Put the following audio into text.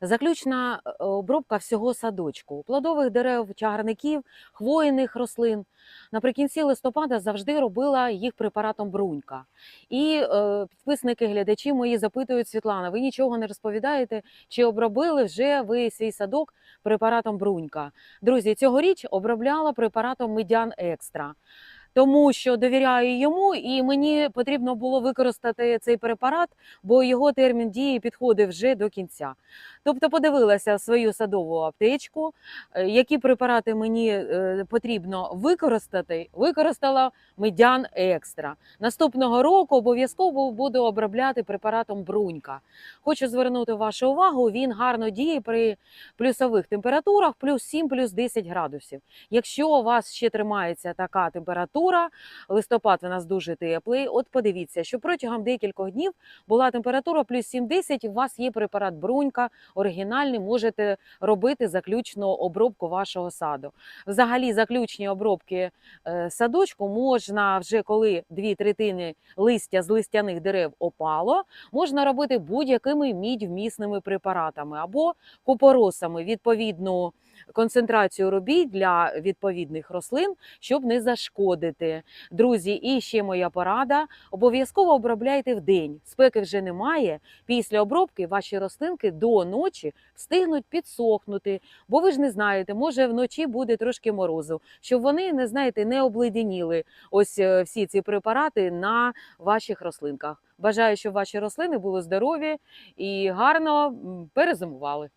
Заключна е, обробка всього садочку, плодових дерев, чагарників, хвойних рослин. Наприкінці листопада завжди робила їх препаратом брунька. І е, підписники, глядачі мої запитують Світлана, ви нічого не розповідаєте, чи обробили вже ви свій садок препаратом брунька? Друзі, цьогоріч обробляла препаратом Медян Екстра. Тому що довіряю йому, і мені потрібно було використати цей препарат, бо його термін дії підходив вже до кінця. Тобто подивилася свою садову аптечку, е, які препарати мені е, потрібно використати. Використала медян екстра. Наступного року обов'язково буду обробляти препаратом брунька. Хочу звернути вашу увагу, він гарно діє при плюсових температурах, плюс 7, плюс 10 градусів. Якщо у вас ще тримається така температура, листопад у нас дуже теплий. От подивіться, що протягом декількох днів була температура плюс 7-10, у вас є препарат брунька, оригінальний, можете робити заключну обробку вашого саду. Взагалі, заключні обробки е, садочку можна вже коли дві третини листя з листяних дерев опало, можна робити будь-якими мідь-вмісними препаратами або купоросами відповідну концентрацію робіть для відповідних рослин, щоб не зашкодити. Друзі, і ще моя порада: обов'язково обробляйте в день. Спеки вже немає. Після обробки ваші рослинки до ночі встигнуть підсохнути, бо ви ж не знаєте, може вночі буде трошки морозу, щоб вони не знаєте, не обледеніли ось е, всі ці препарати на ваших рослинках. Бажаю, щоб ваші рослини були здорові і гарно перезимували.